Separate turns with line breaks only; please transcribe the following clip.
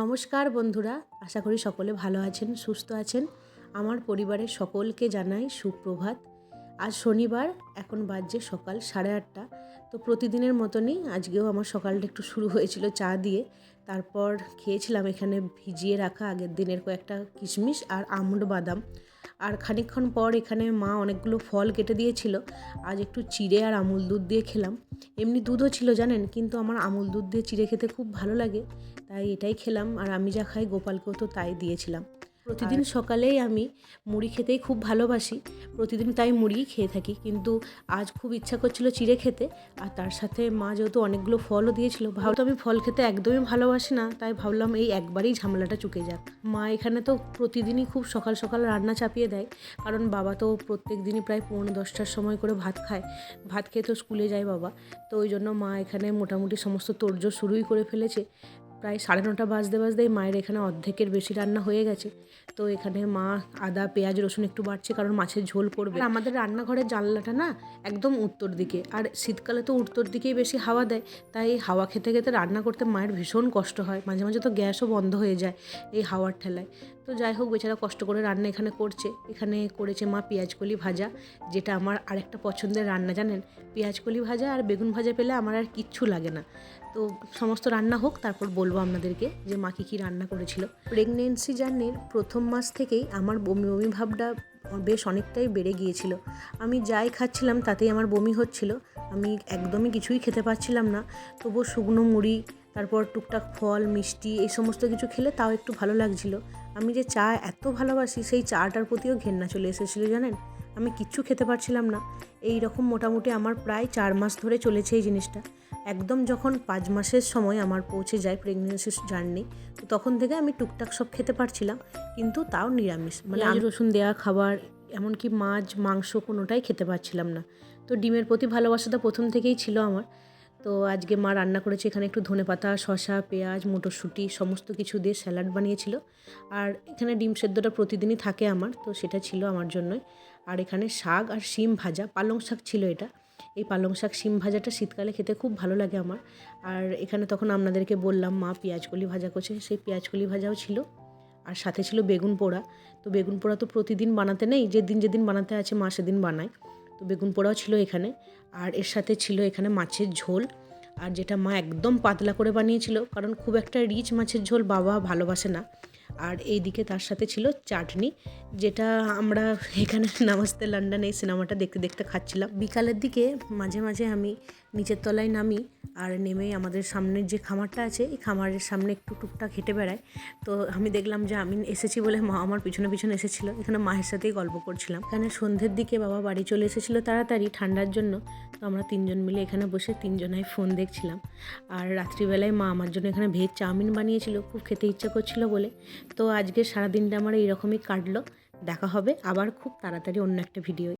নমস্কার বন্ধুরা, আশা করি সকলে ভালো আছেন, সুস্থ আছেন। আমার পরিবারের সকলকে জানাই সুপ্রভাত। আজ শনিবার, এখন বাজে সকাল সাড়ে আটটা। তো প্রতিদিনের মতনই আজকেও আমার সকালটা একটু শুরু হয়েছিল চা দিয়ে। তারপর খেয়েছিলাম এখানে ভিজিয়ে রাখা আগের দিনের কয়েকটা কিশমিশ আর আমন্ড বাদাম। আর খানিকক্ষণ পর এখানে মা অনেকগুলো ফল কেটে দিয়েছিল। আজ একটু চিড়ে আর আমুল দুধ দিয়ে খেলাম। এমনি দুধও ছিল, জানেন? কিন্তু আমার আমুল দুধ দিয়ে চিড়ে খেতে খুব ভালো লাগে। তাই এটাই খেলাম। আর আমি যা খাই গোপালকেও তো তাই দিয়েছিলাম। প্রতিদিন সকালেই আমি মুড়ি খেতেই খুব ভালোবাসি। প্রতিদিন তাই মুড়িই খেয়ে থাকি। কিন্তু আজ খুব ইচ্ছা করছিল চিড়ে খেতে। আর তার সাথে মা যেহেতু অনেকগুলো ফলও দিয়েছিল ভাবতো আমি ফল খেতে একদমই ভালোবাসি না। তাই ভাবলাম এই একবারই ঝামেলাটা চুকে যাক। মা এখানে তো প্রতিদিনই খুব সকাল সকাল রান্না চাপিয়ে দেয়। কারণ বাবা তো প্রত্যেক দিনই প্রায় পৌনে দশটার সময় করে ভাত খায়। ভাত খেয়ে তো স্কুলে যায় বাবা। তো ওই জন্য মা এখানে মোটামুটি সমস্ত তোড়জোড় শুরুই করে ফেলেছে। প্রায় সাড়ে নটা বাজতে বাজতেই মায়ের এখানে অর্ধেকের বেশি রান্না হয়ে গেছে। তো এখানে মা, আদা, পেঁয়াজ, রসুন একটু বাড়ছে কারণ মাছের ঝোল পড়বে। আর আমাদের রান্নাঘরের জানলাটা না একদম উত্তর দিকে। আর শীতকালে তো উত্তর দিকেই বেশি হাওয়া দেয়। তাই হাওয়া খেতে খেতে রান্না করতে মায়ের ভীষণ কষ্ট হয়। মাঝে মাঝে তো গ্যাসও বন্ধ হয়ে যায় এই হাওয়ার ঠেলায়। তো যাই হোক, বেচারা কষ্ট করে রান্না এখানে করছে। এখানে করেছে মা পেঁয়াজকলি ভাজা, যেটা আমার আরেকটা পছন্দের রান্না, জানেন? পেঁয়াজকলি ভাজা আর বেগুন ভাজা পেলে আমার আর কিচ্ছু লাগে না। তো সমস্ত রান্না হোক, তারপর বলব আপনাদেরকে যে মা কী কী রান্না করেছিল। প্রেগনেন্সি জার্নির প্রথম মাস থেকেই আমার বমি বমি ভাবটা বেশ অনেকটাই বেড়ে গিয়েছিল। আমি যাই খাচ্ছিলাম তাতেই আমার বমি হচ্ছিল। আমি একদমই কিছুই খেতে পারছিলাম না। তবুও শুকনো মুড়ি তারপর টুকটাক ফল মিষ্টি এই সমস্ত কিছু খেলে তাও একটু ভালো লাগছিল। আমি যে চা এত ভালোবাসি সেই চাটার প্রতিও ঘেন্না চলে এসেছিল জানেন? আমি কিচ্ছু খেতে পারছিলাম না। এই রকম মোটামুটি আমার প্রায় চার মাস ধরে চলেছে এই জিনিসটা। একদম যখন পাঁচ মাসের সময় আমার পৌঁছে যায় প্রেগনেন্সির জার্নি তো তখন থেকে আমি টুকটাক সব খেতে পারছিলাম কিন্তু তাও নিরামিষ। মানে আলু রসুন দেওয়া খাবার এমনকি মাছ মাংস কোনোটাই খেতে পারছিলাম না। তো ডিমের প্রতি ভালোবাসাটা প্রথম থেকেই ছিল আমার। তো আজকে মা রান্না করেছে এখানে একটু ধনে পাতা, শসা, পেঁয়াজ, মটরশুঁটি, সমস্ত কিছু দিয়ে স্যালাড বানিয়েছিল। আর এখানে ডিম সেদ্ধটা প্রতিদিনই থাকে আমার, তো সেটা ছিল আমার জন্যই। আর এখানে শাক আর শিম ভাজা, পালং শাক ছিল এটা। এই পালং শাক, শিম ভাজাটা শীতকালে খেতে খুব ভালো লাগে আমার। আর এখানে তখন আপনাদেরকে বললাম, মা পেঁয়াজকলি ভাজা করছে, সেই পেঁয়াজকলি ভাজাও ছিল। আর সাথে ছিল বেগুন পোড়া। তো বেগুন পোড়া তো প্রতিদিন বানাতে নেই, যেদিন যেদিন বানাতে আছে মা সেদিন বানায়। তো বেগুন পোড়াও ছিল এখানে। আর এর সাথে ছিল এখানে মাছের ঝোল। আর যেটা মা একদম পাতলা করে বানিয়েছিল, কারণ খুব একটা রিচ মাছের ঝোল বাবা ভালোবাসে না। আর এই দিকে তার সাথে ছিল চাটনি, যেটা আমরা এখানে নামাজতে লন্ডনে এই সিনেমাটা দেখতে দেখতে খাচ্ছিলাম। বিকালের দিকে মাঝে মাঝে আমি নিচের তলায় নামি আর নেমে আমাদের সামনের যে খামারটা আছে, এই খামারের সামনে একটু টুকটাক হেঁটে বেড়ায় তো আমি দেখলাম যে আমি এসেছি বলে মা আমার পিছনে পিছনে এসেছিল। এখানে মায়ের সাথেই গল্প করছিলাম। এখানে সন্ধ্যের দিকে বাবা বাড়ি চলে এসেছিল তাড়াতাড়ি ঠান্ডার জন্য। তো আমরা তিনজন মিলে এখানে বসে তিনজনায় ফোন দেখছিলাম। আর রাত্রিবেলায় মা আমার জন্য এখানে ভেজ চাউমিন বানিয়েছিল, খুব খেতে ইচ্ছা করছিল বলে। তো আজকে সারাদিনটা আমার এইরকমই কাটলো। দেখা হবে আবার খুব তাড়াতাড়ি অন্য একটা ভিডিও